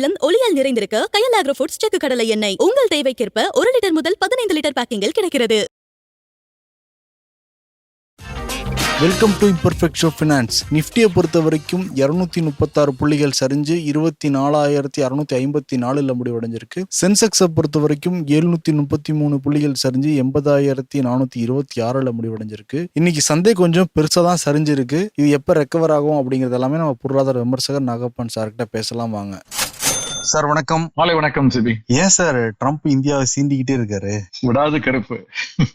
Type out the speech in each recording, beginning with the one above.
இல்லம் ஒளியால் நிறைந்திருக்க கயல் agro foods செக்கு கடலை எண்ணெய். உங்கள் தேவைக்கேற்ப ஒரு லிட்டர் முதல் பதினைந்து லிட்டர் பேக்கிங்கில் கிடைக்கிறது. Welcome to imperfect show finance நிஃப்டியை பொறுத்த வரைக்கும் இரநூத்தி முப்பத்தாறு புள்ளிகள் சரிஞ்சு இருபத்தி நாலாயிரத்தி அறுநூத்தி ஐம்பத்தி நாலுல முடிவடைஞ்சிருக்கு. சென்செக்ஸை பொறுத்த வரைக்கும் எழுநூத்தி முப்பத்தி மூணு புள்ளிகள் சரிஞ்சு எண்பதாயிரத்தி நானூத்தி இருபத்தி ஆறுல முடிவடைஞ்சிருக்கு. இன்னைக்கு சந்தை கொஞ்சம் பெருசா தான் சரிஞ்சிருக்கு. இது எப்ப ரெக்கவர் ஆகும் அப்படிங்கிறது எல்லாமே நம்ம பொருளாதார விமர்சகர் நாகப்பன் சார்கிட்ட பேசலாம் வாங்க. சார் வணக்கம். மாலை வணக்கம் சிபி. ஏன் சார் ட்ரம்ப் இந்தியாவை சீண்டிக்கிட்டே இருக்காரு? விடாது கருப்பு.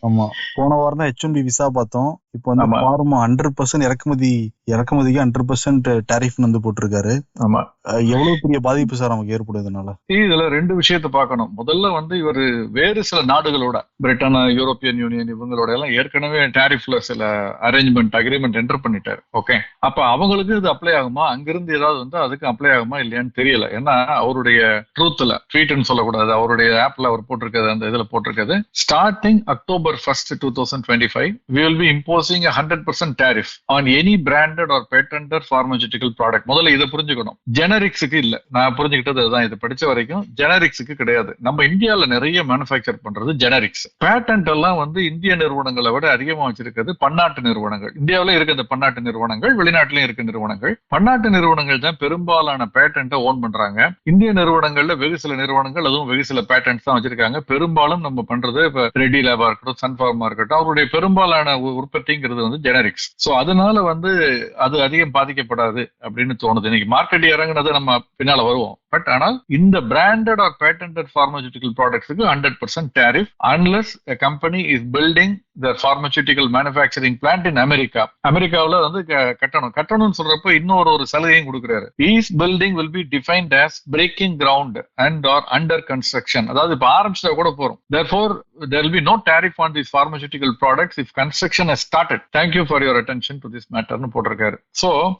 ஆமா. போன வாரம் தான் ஹெச் விசா பார்த்தோம். இப்போ வந்து. ஃபார்மா ஹண்ட்ரட் பர்சன்ட் இறக்குமதி இறக்குமதிக்கு ஹண்ட்ரட் பர்சன்ட் டேரிஃப் வந்து போட்டிருக்காரு. ஆமா. எவ்வளவு பெரிய பாதிப்பு சார் நமக்கு ஏற்படுதுனால இதுல ரெண்டு விஷயத்தை பார்க்கணும். முதல்ல வந்து இவர் வேறு சில நாடுகளோட பிரிட்டன் யூரோப்பியன் யூனியன் இவங்களோட எல்லாம் ஏற்கனவே டாரிஃப்ல சில அரேஞ்ச்மெண்ட் அக்ரிமெண்ட் என்டர் பண்ணிட்டாரு. ஓகே அப்ப அவங்களுக்கு இது அப்ளை ஆகுமா? அங்கிருந்து ஏதாவது வந்து அதுக்கு அப்ளை ஆகுமா? இல்லையான்னு தெரியல. ஏன்னா அவருடைய ட்ரூத்ல ட்வீட்னு சொல்லக்கூடாது. அவருடைய ஆப்ல அவர் போட்டிருக்கிறது அந்த இதுல போட்டிருக்கிறது. Starting October first two thousand twenty five we will be imposing hundred percent tariff on any branded or patented pharmaceutical product முதல்ல இதை புரிஞ்சுக்கணும். ஜெனரிக்ஸுக்கு இல்ல. நான் புரிஞ்சுக்கிட்டது அதுதான். இதை படிச்ச வரைக்கும் ஜெனரிக்ஸுக்கு கிடையாது. நம்ம இந்தியாவில் நிறைய மேனுஃபேக்சர் பண்றது ஜெனரிக்ஸ் பேட்டன்ட் எல்லாம் வந்து இந்திய நிறுவனங்களை விட அதிகமா வச்சிருக்கிறது பன்னாட்டு நிறுவனங்கள். இந்தியாவில இருக்க இந்த பன்னாட்டு நிறுவனங்கள் வெளிநாட்டிலும் இருக்க நிறுவனங்கள். பன்னாட்டு நிறுவனங்கள் தான் பெரும்பாலான பேட்டன்ட்டை ஓன் பண்றாங்க. இந்திய நிறுவனங்கள்ல வெகு சில நிறுவனங்கள் அதுவும் வெகு சில பேட்டன்ஸ் தான் வச்சிருக்காங்க. பெரும்பாலும் நம்ம பண்றது இப்ப ரெடி லேபா இருக்கட்டும் சன்ஃபார்மா இருக்கட்டும் அவருடைய பெரும்பாலான உற்பத்திங்கிறது வந்து ஜெனரிக்ஸ் சோ அதனால வந்து அது அதிகம் பாதிக்கப்படாது அப்படின்னு தோணுது. இன்னைக்கு மார்க்கெட் இறங்குனது நம்ம பின்னால வருவோம். பட் ஆனால் இந்த branded or patent pharmaceutical ப்ராடக்ட்ஸுக்கு hundred percent tariff unless company is building the pharmaceutical manufacturing plant in America அமெரிக்காவில் வந்து க- கட்டணும். கட்டணும்னு சொல்றப்போ இன்னொரு ஒரு சலுகையும் கொடுக்குறாரு. Is building will be defined as breaking ground and or under construction அதாவது இப்போ ஆரம்பிச்சா கூட போறோம். Therefore there will be no tariff on this pharmaceutical products if construction has started thank you for your attention to this மேட்டர்னு போட்டிருக்காரு. So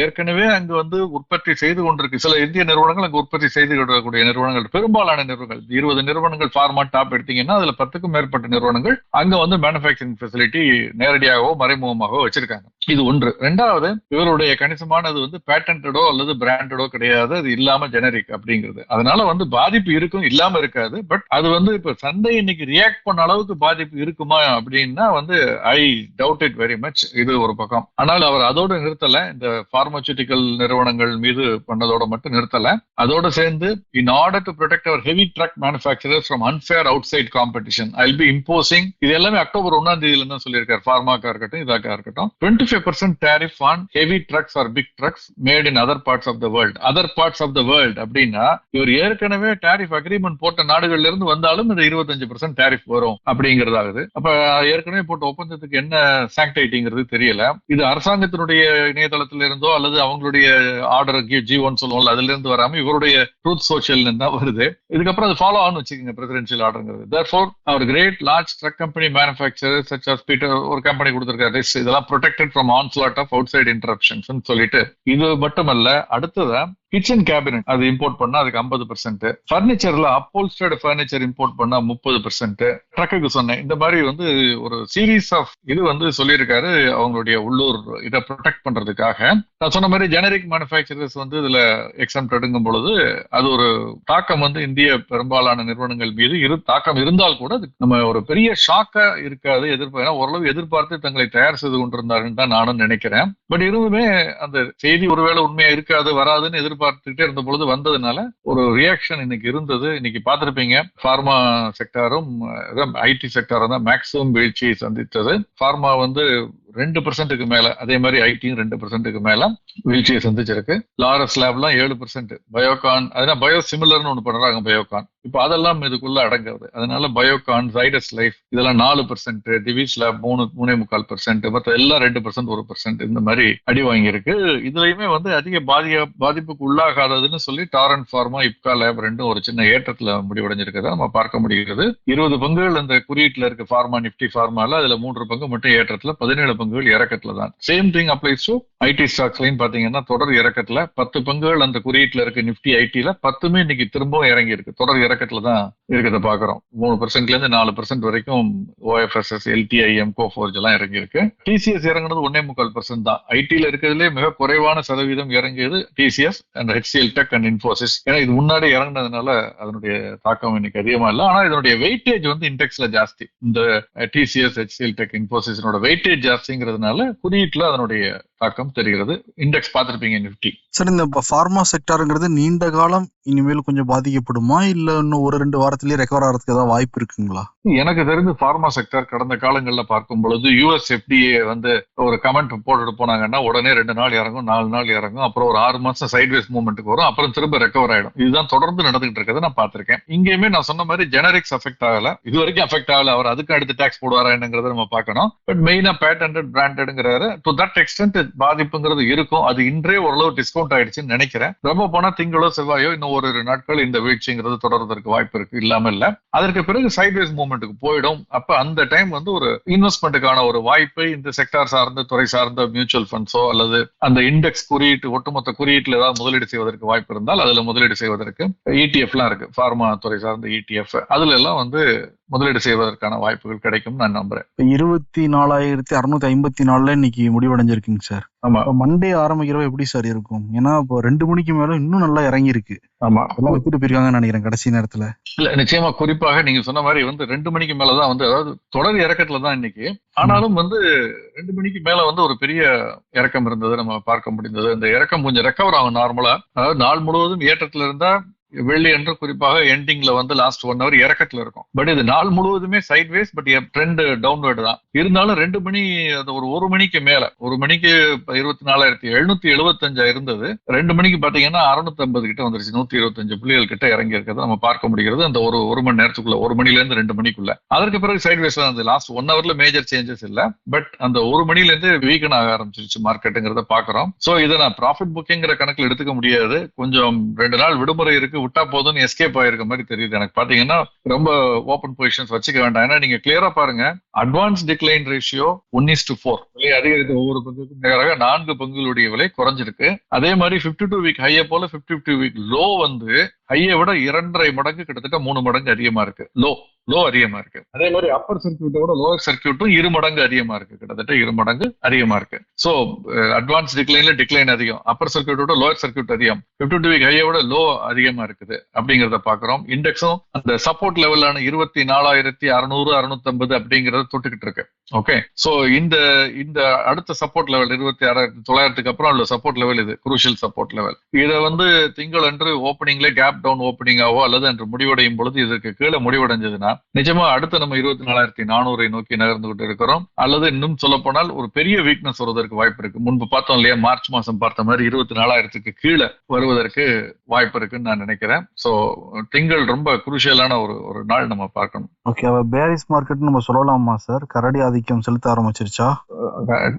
ஏற்கனவே அங்கு வந்து உற்பத்தி செய்து கொண்டிருக்கு. சில இந்திய நிறுவனங்கள் அங்க உற்பத்தி செய்து கொண்டிருக்கக்கூடிய நிறுவனங்கள் பெரும்பாலான நிறுவனங்கள் இருபது நிறுவனங்கள் ஃபார்மா டாப் எடுத்தீங்கன்னா அதுல பத்துக்கும் மேற்பட்ட நிறுவனங்கள் அங்க வந்து மேனுபேக்சரிங் ஃபெசிலிட்டி நேரடியாகவோ மறைமுகமாகவோ வச்சிருக்காங்க. இது ஒன்று. ரெண்டாவது இவருடைய கணிசமானது வந்து பேட்டன்டடோ அல்லது பிராண்டடோ கிடையாது. அது இல்லாம ஜெனரிக் அப்படிங்கிறது. அதனால வந்து பாதிப்பு இருக்கும் இல்லாம இருக்காது. பட் அது வந்து இப்ப சந்தை இன்னைக்கு ரியாக்ட் பண்ண அளவுக்கு பாதிப்பு இருக்குமா அப்படின்னா வந்து I doubt it very much இது ஒரு பக்கம். ஆனால் அவர் அதோட நிறுத்தல. இந்த பார்மசூட்டிக்கல் நிறுவனங்கள் மீது பண்ணதோட மட்டும் நிறுத்தல. அதோட சேர்ந்து in order to protect our heavy truck manufacturers from unfair outside competition I be imposing இது எல்லாமே அக்டோபர் ஒன்னாம் தேதியில தான் சொல்லியிருக்காரு ஃபார்மாக்கா இருக்கட்டும் இதாக்கா இருக்கட்டும். Twenty five percent tariff on heavy trucks or big trucks made in other parts of the world other parts of the world அப்படின்னா இவர் ஏற்கனவே டேரிஃப் அக்ரிமெண்ட் போட்ட நாடுகள்ல இருந்து வந்தாலும் இந்த இருபத்தஞ்சு பர்சன்ட் டேரிஃப் வரும் அப்படிங்கறதாகுது அப்ப ஏற்கனவே போட்ட ஒப்பந்தத்துக்கு என்ன சாங்டைட்டிங்கிறது தெரியல. இது அரசாங்கத்தினுடைய இணையதளத்துல இருந்தோ அல்லது அவங்களுடைய ஆர்டர் ஜி ஒன் சொல்லுவோம்ல அதுல இருந்து வராம இவருடைய ட்ரூத் சோஷியல் தான் வருது. இதுக்கப்புறம் அது ஃபாலோ ஆன் வச்சுக்கோங்க presidential ஆர்டர்ங்கிறது therefore our great large truck company manufacture such as Peter ஒரு கம்பெனி கொடுத்திருக்காரு. இதெல்லாம் protected from onslaught of outside interruptions சொல்லிட்டு இது மட்டுமல்ல அடுத்ததா கிச்சன் கேபினட் அது இம்போர்ட் பண்ணா அதுக்கு ஐம்பது பர்சன்ட் பர்னிச்சர்ல அப்போல்ஸ்டர்டு பர்னிச்சர் இம்போர்ட் பண்ணா முப்பது பர்சன்ட் ட்ரக்குக்கு சொன்னேன். இந்த மாதிரி வந்து ஒரு சீரீஸ் ஆஃப் இது வந்து சொல்லியிருக்காரு அவங்களுடைய உள்ளூர் இதை ப்ரொடெக்ட் பண்றதுக்காக. நான் சொன்ன மாதிரி ஜெனரிக் மேனுஃபேக்சரர்ஸ் வந்து இதுல எக்ஸாம் எடுங்கும் பொழுது அது ஒரு தாக்கம் வந்து இந்திய பெரும்பாலான நிறுவனங்கள் மீது இரு தாக்கம் இருந்தால் கூட அது நம்ம ஒரு பெரிய ஷாக்கா இருக்காது எதிர்பார்க்க ஓரளவு எதிர்பார்த்து தங்களை தயார் செய்து கொண்டிருந்தாருன்னு தான் நானும் நினைக்கிறேன். பட் இருந்துமே அந்த செய்தி ஒருவேளை உண்மையா இருக்காது வராதுன்னு எதிர்பார்த்துக்கிட்டே இருந்த பொழுது வந்ததுனால ஒரு ரியாக்ஷன் இன்னைக்கு இருந்தது. இன்னைக்கு பார்த்திருப்பீங்க ஃபார்மா செக்டாரும் ஐடி செக்டாரும் தான் மேக்ஸிமம் வீழ்ச்சியை சந்தித்தது. பார்மா வந்து ரெண்டு பர்சன்ட்டுக்கு மேல அதே மாதிரி ஐடியும் ரெண்டு பர்சன்ட்டுக்கு மேல வீழ்ச்சியை சந்திச்சிருக்கு. லாரஸ் லேப்லாம் ஏழு பர்சன்ட் பயோகான் அதனால பயோ சிமிலர்னு ஒன்று பண்றாங்க பயோகான் இப்போ அதெல்லாம் இதுக்குள்ள அடங்குது. அதனால பயோகான் சைடஸ் லைஃப் இதெல்லாம் நாலு பர்சன்ட் டிவிஸ் லேப் மூணு மூணே முக்கால் பர்சன்ட் மற்ற எல்லாம் ரெண்டு பர்சன்ட் ஒரு பர்சன்ட் இந்த மாதிரி அடி வாங்கியிருக்கு. இதுலயுமே வந்து அதிக பாதிய பாதிப்புக்கு உள்ளாகாததுன்னு சொல்லி டாரன் ஃபார்மா இப்கா லேப் ரெண்டும் ஒரு சின்ன ஏற்றத்துல முடிவடைஞ்சிருக்கிறத நம்ம பார்க்க முடிகிறது. இருபது பங்குகள் அந்த குறியீட்டுல இருக்க ஃபார்மா நிப்டி ஃபார்மால அதுல மூன்று பங்கு மட்டும் ஏற்றத்துல பதினேழு பங்குகள் இறக்கத்துல தான். Same thing applies to IT ஸ்டாக்ஸ்லயும் பாத்தீங்கன்னா தொடர் இறக்கத்துல பத்து பங்குகள் அந்த குறியீட்டுல இருக்கு நிப்டி ஐடில பத்துமே இன்னைக்கு திரும்பவும் இறங்கி இருக்கு தொடர் இறக்கத்துல தான் இருக்கிறத பாக்குறோம். மூணு பெர்சென்ட்ல இருந்து நாலு பெர்சென்ட் வரைக்கும் ஓஎஃப்எஸ்எஸ் எல்டிஐஎம் கோஃபோர்ஜ் எல்லாம் இறங்கி இருக்கு டிசிஎஸ் இறங்குனது ஒன்னே முக்கால் பெர்சென்ட் தான். ஐடில இருக்கிறதுலே மிக குறைவான சதவீதம் இறங்கியது TCS and HCL Tech and Infosys ஏன்னா இது முன்னாடி இறங்குனதுனால அதனுடைய தாக்கம் இன்னைக்கு அதிகமா இல்லை. ஆனா இதனுடைய வெயிட்டேஜ் வந்து இண்டெக்ஸ்ல ஜாஸ்தி. இந்த டிசிஎஸ் ஹெச்சிஎல் டெக் இன்ஃபோசிஸனோட வெயிட்டேஜ் ஜாஸ்தி. அப்படிங்கிறதுனால குறியீட்டில் அதனுடைய தாக்கம் தெரிகிறது. இண்டெக்ஸ் பார்த்திருப்பீங்க நிப்டி சார் இந்த ஃபார்மா செக்டாருங்கிறது நீண்ட காலம் இனிமேல் கொஞ்சம் பாதிக்கப்படுமா? இல்ல இன்னும் ஒரு ரெண்டு வாரத்திலேயே ரெக்கவர் ஆகிறதுக்கு ஏதாவது வாய்ப்பு இருக்குங்களா? எனக்கு தெரிஞ்சு பார்மா செக்டர் கடந்த காலங்களில் பார்க்கும் பொழுது யூஎஸ் எஃப்டிஏ வந்து ஒரு கமெண்ட் போட்டுட்டு போனாங்கன்னா உடனே ரெண்டு நாள் இறங்கும் நாலு நாள் இறங்கும் அப்புறம் ஒரு ஆறு மாசம் சைட்வேஸ் மூவ்மெண்ட்டுக்கு வரும் அப்புறம் திரும்ப ரெக்கவர் ஆயிடும். இதுதான் தொடர்ந்து நடந்துகிட்டு இருக்கிறத நான் பார்த்திருக்கேன். இங்கேயுமே நான் சொன்ன மாதிரி ஜெனரிக்ஸ் அஃபெக்ட் ஆகல. இது வரைக்கும் அஃபெக்ட் ஆகல. அவர் அதுக்கு அடுத்து டாக்ஸ் போடுவாரா என்னங்கிறத நம்ம பார்க்கணும். பட் மெயினா பேட்டன்ட் பிராண்டட்ங்கிறாரு டு தட் எக்ஸ்டென்ட் பாதிப்புங்கிறது இருக்கும். அது இன்றே ஓரளவு டிஸ்கவுண்ட் ஆயிடுச்சுன்னு நினைக்கிறேன். ரொம்ப போனா திங்களோ செவ்வாயோ இன்னும் ஒரு நாட்கள் இந்த வீழ்ச்சிங்கிறது தொடர்றதற்கு வாய்ப்பு இருக்கு. இல்லாம இல்ல. அதற்கு பிறகு சைட்வேஸ் மூவ்மெண்ட்டுக்கு போயிடும். அப்ப அந்த டைம் வந்து ஒரு இன்வெஸ்ட்மெண்ட்டுக்கான ஒரு வாய்ப்பை இந்த செக்டார் சார்ந்த துறை சார்ந்த மியூச்சுவல் ஃபண்ட்ஸோ அல்லது அந்த இண்டெக்ஸ் குறியீட்டு ஒட்டுமொத்த குறியீட்டுல ஏதாவது முதலீடு செய்வதற்கு வாய்ப்பு இருந்தால் அதுல முதலீடு செய்வதற்கு இடிஎஃப்லாம் இருக்கு. ஃபார்மா துறை சார்ந்த இடிஎஃப் அதுல எல்லாம் வந்து முதலீடு செய்வதற்கான வாய்ப்புகள் கிடைக்கும் நான் நம்புறேன். இப்ப இருபத்தி நாலாயிரத்தி அறுநூத்தி ஐம்பத்தி நாலுல இன்னைக்கு முடிவடைஞ்சிருக்குங்க சார். ஆமா. மண்டே ஆரம்பிக்கிறப்ப எப்படி சார் இருக்கும்? ஏன்னா இப்போ ரெண்டு மணிக்கு மேல இன்னும் நல்லா இறங்கி இருக்கு ஆமா. எல்லாம் வித்துட்டு போயிருக்காங்கன்னு நினைக்கிறேன் கடைசி நேரத்துல. இல்ல நிச்சயமா குறிப்பாக நீங்க சொன்ன மாதிரி வந்து ரெண்டு மணிக்கு மேலதான் வந்து அதாவது தொடர் இறக்கத்துல தான் இன்னைக்கு. ஆனாலும் வந்து ரெண்டு மணிக்கு மேல வந்து ஒரு பெரிய இறக்கம் இருந்தது நம்ம பார்க்க முடிந்தது. இந்த இறக்கம் கொஞ்சம் ரெக்கவர் ஆகும் நார்மலா அதாவது நாள் முழுவதும் ஏற்றத்துல இருந்தா வெள்ளி என்று குறிப்பாக எண்டிங்ல வந்து லாஸ்ட் ஒன் ஹவர் இறக்கத்துல இருக்கும். பட் இது நாள் முழுவதுமே சைட்வேஸ் பட் ட்ரெண்ட் டவுன்வேர்டு தான். இருந்தாலும் ரெண்டு மணி அது ஒரு ஒரு மணிக்கு மேல ஒரு மணிக்கு இருபத்தி நாலாயிரத்தி எழுநூத்தி எழுபத்தஞ்சா இருந்தது. ரெண்டு மணிக்கு பாத்தீங்கன்னா அறுநூத்தி ஐம்பது கிட்ட வந்துருச்சு. நூத்தி இருபத்தஞ்சு புள்ளிகள் கிட்ட இறங்கி இருக்கிறத நம்ம பார்க்க முடிகிறது. அந்த ஒரு ஒரு மணி நேரத்துக்குள்ள ஒரு மணில இருந்து ரெண்டு மணிக்குள்ள. அதற்கு பிறகு சைட்வேஸ் தான் அந்த லாஸ்ட் ஒன் ஹவர்ல மேஜர் சேஞ்சஸ் இல்ல. பட் அந்த ஒரு மணில இருந்து வீக்கன் ஆக ஆரம்பிச்சிருச்சு மார்க்கெட்டுங்கிறத பாக்குறோம் சோ இதை நான் ப்ராஃபிட் புக்கிங்கிற கணக்கில் எடுத்துக்க முடியாது. கொஞ்சம் ரெண்டு நாள் விடுமுறை இருக்கு. விட்டா போதும்னு எஸ்கேப் ஆயிருக்க மாதிரி தெரியுது. எனக்கு பாத்தீங்கன்னா ரொம்ப ஓப்பன் பொசிஷன்ஸ் வச்சுக்க வேண்டாம். ஏன்னா நீங்க கிளியரா பாருங்க advance decline ratio one is to four விலை அதிகரித்த ஒவ்வொரு பங்குக்கும் நிகராக நான்கு பங்குகளுடைய விலை குறைஞ்சிருக்கு. அதே மாதிரி பிப்டி டூ வீக் ஹையை போல பிப்டி டூ வீக் லோ வந்து ஹையை விட இரண்டரை மடங்கு கிட்டத்தட்ட மூணு மடங்கு அதிகமா இருக்கு. லோ லோ அதிகமா இருக்கு. அதே மாதிரி அப்பர் சர்க்கியூட்டோட லோவர் சர்க்கியூட்டும் இரு மடங்கு அதிகமா இருக்கு. கிட்டத்தட்ட இரு மடங்கு அதிகமா இருக்கு. சோ அட்வான்ஸ் டிக்ளைன்ல டிக்ளைன் அதிகம். அப்பர் சர்க்கியூட்டோட லோவர் சர்க்கியூட் அதிகம். பிப்டி டூ வீக் ஹையோட விட லோ அதிகமா இருக்குது அப்படிங்கறத பாக்குறோம் இண்டெக்ஸும் அந்த சப்போர்ட் லெவலான இருபத்தி நாலாயிரத்தி அறுநூறு அறுநூத்தி அப்படிங்கறத தொட்டுக்கிட்டு இருக்கு. ஓகே சோ இந்த இந்த அடுத்த சப்போர்ட் லெவல் இருபத்தி ஆறாயிரத்தி தொள்ளாயிரத்துக்கு அப்புறம் உள்ள சப்போர்ட் லெவல் இது. குரூஷியல் சப்போர்ட் லெவல் இதை வந்து திங்கள் அன்று ஓப்பனிங்ல கேப் டவுன் ஓப்பனிங்காவோ அல்லது அன்று முடிவடையும் பொழுது இதற்கு கீழே முடிவடைஞ்சதுன்னா நிஜமா அடுத்து நம்ம இருபத்தி நாலாயிரத்தி நானூறை நோக்கி நகர்ந்து கொண்டு இருக்கிறோம். அல்லது இன்னும் சொல்ல போனால் ஒரு பெரிய வீக்னஸ் வருவதற்கு வாய்ப்பு இருக்கு. முன்பு பார்த்தோம் இல்லையா மார்ச் மாசம் பார்த்த மாதிரி இருபத்தி நாலாயிரத்துக்கு கீழே வருவதற்கு வாய்ப்பு இருக்குன்னு நான் நினைக்கிறேன். சோ திங்கள் ரொம்ப குருஷியலான ஒரு ஒரு நாள் நம்ம பார்க்கணும். ஓகே பேரிஸ் மார்க்கெட் நம்ம சொல்லலாமா சார் கரடி ஆதிக்கம் செலுத்த ஆரம்பிச்சிருச்சா?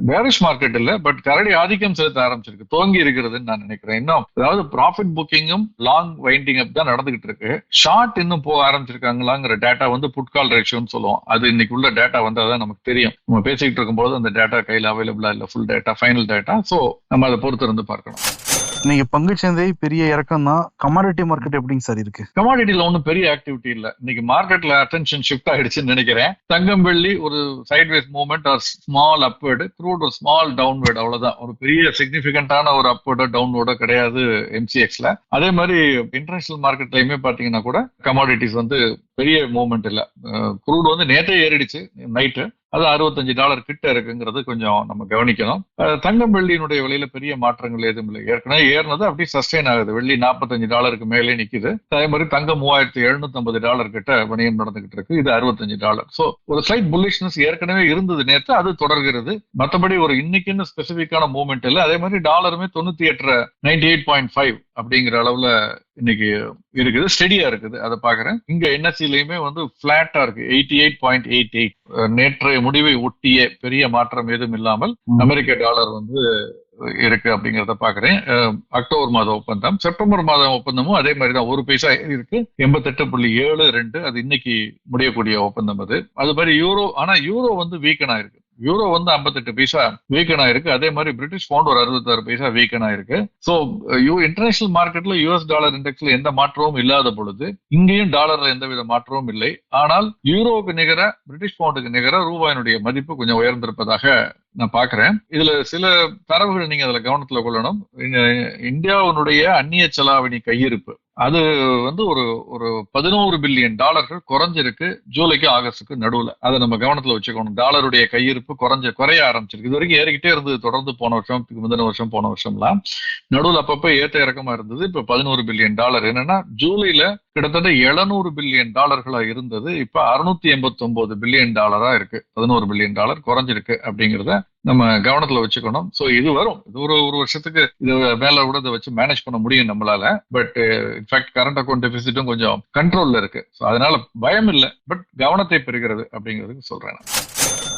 பேரிஷ் மார்க்கெட் இல்ல பட் கரடி ஆதிக்கம் செலுத்த ஆரம்பிச்சிருக்கு. துவங்கி இருக்கிறதுன்னு நான் நினைக்கிறேன். இன்னும் அதாவது ப்ராஃபிட் புக்கிங்கும் லாங் ரைட்டிங் அப் தான் நடந்துகிட்டு இருக்கு. ஷார்ட் இன்னும் போக ஆரம்பிச்சிருக்காங்களாங்கிற டேட்டா வந்து புட்கால் ரேஷியோன்னு சொல்லுவோம். அது இன்னைக்கு உள்ள டேட்டா வந்து அதான் நமக்கு தெரியும். நம்ம பேசிக்கிட்டு இருக்கும்போது அந்த டேட்டா கையில் அவைலபிளா இல்ல? Full data final data so நம்ம அதை பொறுத்து இருந்து பார்க்கணும். நீங்க பங்கு சந்தை பெரிய இறக்கம் தான் கமாடிட்டி மார்க்கெட் எப்படிங்க சார் இருக்கு? கமாடிட்டில ஒன்றும் பெரிய ஆக்டிவிட்டி இல்ல. இன்னைக்கு மார்க்கெட்ல அட்டென்ஷன் ஷிஃப்ட் ஆயிடுச்சுன்னு நினைக்கிறேன். தங்கம் வெள்ளி ஒரு sideways movement or small upward crude ஒரு ஸ்மால் டவுன்வேர்டு அவ்வளவுதான். ஒரு பெரிய சிக்னிபிகண்டான ஒரு அப்வேர்டோ டவுன்வேர்டோ கிடையாது எம்சிஎக்ஸ்ல அதே மாதிரி இன்டர்நேஷனல் மார்க்கெட்லயுமே பாத்தீங்கன்னா கூட கமாடிட்டிஸ் வந்து பெரிய மூவ்மெண்ட் இல்ல. குரூட் வந்து நேற்றே ஏறிடுச்சு நைட்டு அது அறுபத்தஞ்சு டாலர் கிட்ட இருக்குங்கிறது கொஞ்சம் நம்ம கவனிக்கணும். தங்கம் வெள்ளியினுடைய விலையில பெரிய மாற்றங்கள் எதுவும் இல்லை. ஏற்கனவே ஏறினது அப்படியே சஸ்டெயின் ஆகுது. வெள்ளி நாற்பத்தஞ்சு டாலருக்கு மேலே நிக்குது. அதே மாதிரி தங்கம் மூவாயிரத்தி எழுநூத்தி ஐம்பது டாலர் கிட்ட வணிகம் நடந்துகிட்டு இருக்கு. இது அறுபத்தஞ்சு டாலர். சோ ஒரு ஸ்லைட் புல்லிஷ்னஸ் ஏற்கனவே இருந்தது நேற்று அது தொடர்கிறது. மற்றபடி ஒரு இன்னைக்குன்னு ஸ்பெசிபிக்கான மூவ்மெண்ட் இல்லை. அதே மாதிரி டாலருமே தொண்ணூத்தி எட்டு நைன்டி எயிட் பாயிண்ட் ஃபைவ் அப்படிங்கிற அளவுல இன்னைக்கு இருக்குது ஸ்டெடியா இருக்குது. அதை பாக்குறேன் இங்க என்எஸ்சிலையுமே வந்து பிளாட்டா இருக்கு. Eighty eight point eight eight நேற்றைய முடிவை ஒட்டிய பெரிய மாற்றம் எதுவும் இல்லாமல் அமெரிக்க டாலர் வந்து இருக்கு அப்படிங்கறத பாக்குறேன் அக்டோபர் மாத ஒப்பந்தம். செப்டம்பர் மாத ஒப்பந்தமும் அதே மாதிரி தான். ஒரு பைசா இருக்கு. எண்பத்தெட்டு புள்ளி ஏழு ரெண்டு. அது இன்னைக்கு முடியக்கூடிய ஒப்பந்தம் அது. அது மாதிரி யூரோ ஆனா யூரோ வந்து வீக்கனா இருக்கு யூரோ வந்து ஐம்பத்தெட்டு பைசா வீக்கன் ஆயிருக்கு. அதே மாதிரி பிரிட்டிஷ் பவுண்ட் ஒரு அறுபத்தாறு பைசா வீக்கன் ஆயிருக்கு. ஸோ யூ இன்டர்நேஷனல் மார்க்கெட்ல யூஎஸ் டாலர் இண்டெக்ஸ்ல எந்த மாற்றமும் இல்லாத பொழுது இங்கேயும் டாலர்ல எந்தவித மாற்றமும் இல்லை. ஆனால் யூரோவுக்கு நிகர பிரிட்டிஷ் பவுண்டுக்கு நிகர ரூபாயினுடைய மதிப்பு கொஞ்சம் உயர்ந்திருப்பதாக நான் பாக்குறேன் இதுல சில தரவுகள் நீங்க அதுல கவனத்துல கொள்ளணும். இந்தியாவினுடைய அந்நிய செலாவணி கையிருப்பு. அது வந்து ஒரு ஒரு பதினோரு பில்லியன் டாலர்கள் குறைஞ்சிருக்கு ஜூலைக்கு ஆகஸ்டுக்கு நடுவில். அதை நம்ம கவனத்தில் வச்சுக்கணும். டாலருடைய கையிருப்பு குறைஞ்ச குறைய ஆரம்பிச்சிருக்கு. இது வரைக்கும் ஏறிக்கிட்டே இருந்தது தொடர்ந்து போன வருஷம் முந்தின வருஷம் போன வருஷம்லாம் நடுவில் அப்பப்போ ஏற்ற இறக்கமா இருந்தது. இப்போ பதினோரு பில்லியன் டாலர். என்னன்னா ஜூலையில் கிட்டத்தட்ட எழுநூறு பில்லியன் டாலர்களா இருந்தது. இப்போ அறுநூத்தி எண்பத்தி ஒன்பது பில்லியன் டாலரா இருக்கு. பதினோரு பில்லியன் டாலர் குறைஞ்சிருக்கு அப்படிங்கிறத நம்ம கவனத்துல வச்சுக்கணும். சோ இது வரும். இது ஒரு ஒரு வருஷத்துக்கு இது மேல கூட இதை வச்சு மேனேஜ் பண்ண முடியும் நம்மளால. But in fact current account டெபிசிட்டும் கொஞ்சம் கண்ட்ரோல்ல இருக்கு. ஸோ அதனால பயம் இல்லை. பட் கவனத்தை பெறுகிறது அப்படிங்கிறதுக்கு சொல்றேன்.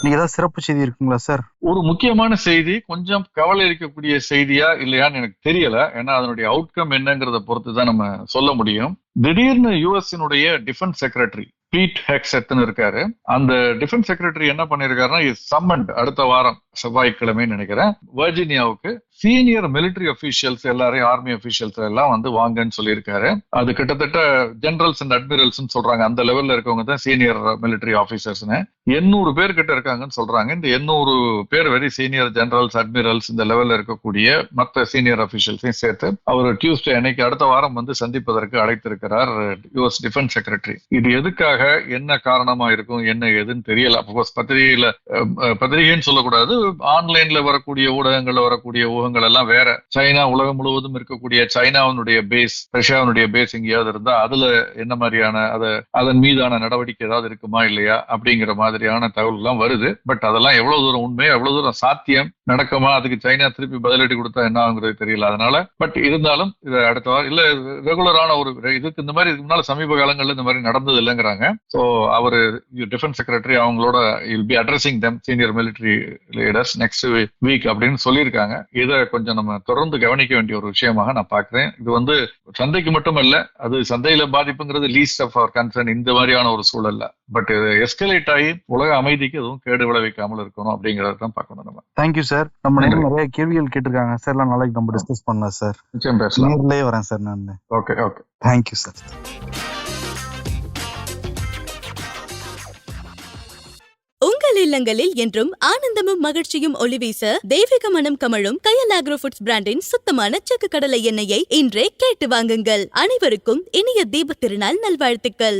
நீங்க ஏதாவது சிறப்பு செய்தி இருக்குங்களா சார் ஒரு முக்கியமான செய்தி கொஞ்சம் கவலை அளிக்கக்கூடிய செய்தியா இல்லையான்னு எனக்கு தெரியல. ஏன்னா அதனுடைய அவுட்கம் என்னங்கிறத பொறுத்து தான் நம்ம சொல்ல முடியும். திடீர்னு யூஎஸ்னுடைய டிஃபென்ஸ் செக்ரட்டரி பீட் ஹெக்ஸெட்னு இருக்காரு. அந்த டிஃபென்ஸ் செக்ரட்டரி என்ன பண்ணிருக்காருன்னா சம்மண்ட் அடுத்த வாரம். செவ்வாய்க்கிழமை நினைக்கிறேன். வர்ஜீனியாவுக்கு சீனியர் மிலிட்டரி அபிஷியல்ஸ் எல்லாரையும் ஆர்மி அபிஷியல்ஸ் எல்லாம் வந்து வாங்கன்னு சொல்லியிருக்காரு. அது கிட்டத்தட்ட ஜெனரல்ஸ் அண்ட் அட்மிரல்ஸ் சொல்றாங்க. அந்த லெவல்ல இருக்கவங்க தான் சீனியர் மிலிட்டரி ஆபீசர்ஸ்னு எண்ணூறு பேர் கிட்ட இருக்காங்கன்னு சொல்றாங்க. இந்த எண்ணூறு பேர் வெரி சீனியர் ஜெனரல்ஸ் அட்மிரல்ஸ் இந்த லெவல்ல இருக்கக்கூடிய மற்ற சீனியர் அபிஷியல்ஸையும் சேர்த்து அவர் டியூஸ்டே அன்னைக்கு அடுத்த வாரம் வந்து சந்திப்பதற்கு அழைத்திருக்கிறார் யுஎஸ் டிஃபென்ஸ் செக்ரட்டரி இது எதுக்காக என்ன காரணமா இருக்கும் என்ன ஏதுன்னு தெரியல. அப்கோர்ஸ் பத்திரிகையில பத்திரிகைன்னு சொல்லக்கூடாது. ஆன்லைன்ல வரக்கூடிய ஊடகங்கள்ல வரக்கூடிய ஊகங்கள் எல்லாம் வேற. சைனா உலகம் முழுவதும் இருக்கக்கூடிய சைனாவினுடைய பேஸ் ரஷ்யாவினுடைய பேஸ் எங்கேயாவது இருந்தா அதுல என்ன மாதிரியான அதை அதன் மீதான நடவடிக்கை ஏதாவது இருக்குமா இல்லையா அப்படிங்கிற மாதிரியான தகவல் எல்லாம் வருது. பட் அதெல்லாம் எவ்வளவு தூரம் உண்மை எவ்வளவு தூரம் சாத்தியம் நடக்குமா? அதுக்கு சைனா திருப்பி பதிலடி கொடுத்தா என்ன ஆகுங்கிறது தெரியல அதனால. பட் இருந்தாலும் இது அடுத்த வாரம் இல்ல ரெகுலரான ஒரு இதுக்கு இந்த மாதிரி இதுக்கு முன்னால சமீப காலங்கள்ல இந்த மாதிரி நடந்தது இல்லைங்கிறாங்க. ஸோ அவர் டிஃபென்ஸ் செக்ரட்டரி அவங்களோட will be addressing them senior military leaders next week அப்படின்னு சொல்லியிருக்காங்க. இதை கொஞ்சம் நம்ம தொடர்ந்து கவனிக்க வேண்டிய ஒரு விஷயமாக நான் பாக்குறேன் இது வந்து சந்தைக்கு மட்டும் இல்ல அது சந்தையில பாதிப்புங்கிறது லீஸ்ட் ஆஃப் அவர் கன்சர்ன் இந்த மாதிரியான ஒரு சூழல்ல. பட் இது எஸ்கலேட் ஆகி உலக அமைதிக்கு எதுவும் கேடு விளைவிக்காமல் இருக்கணும் அப்படிங்கறத தான் பார்க்கணும் நம்ம. தேங்க்யூ சார் நம்ம நிறைய கேள்விகள் கேட்டிருக்காங்க. சார் எல்லாம் நாளைக்கு நம்ம டிஸ்கஸ் பண்ணலாம் சார் நிச்சயம் பேசலாம். வரேன் சார் நான். ஓகே ஓகே தேங்க்யூ சார் இல்லங்களில் என்றும் ஆனந்தமும் மகிழ்ச்சியும் ஒளிவீச தெய்வீக மனம் கமழும் கயல் ஆக்ரோ ஃபுட்ஸ் பிராண்டின் சுத்தமான செக்கு கடலை எண்ணெயை இன்றே கேட்டு வாங்குங்கள். அனைவருக்கும் இனிய தீபத் திருநாள் நல்வாழ்த்துக்கள்.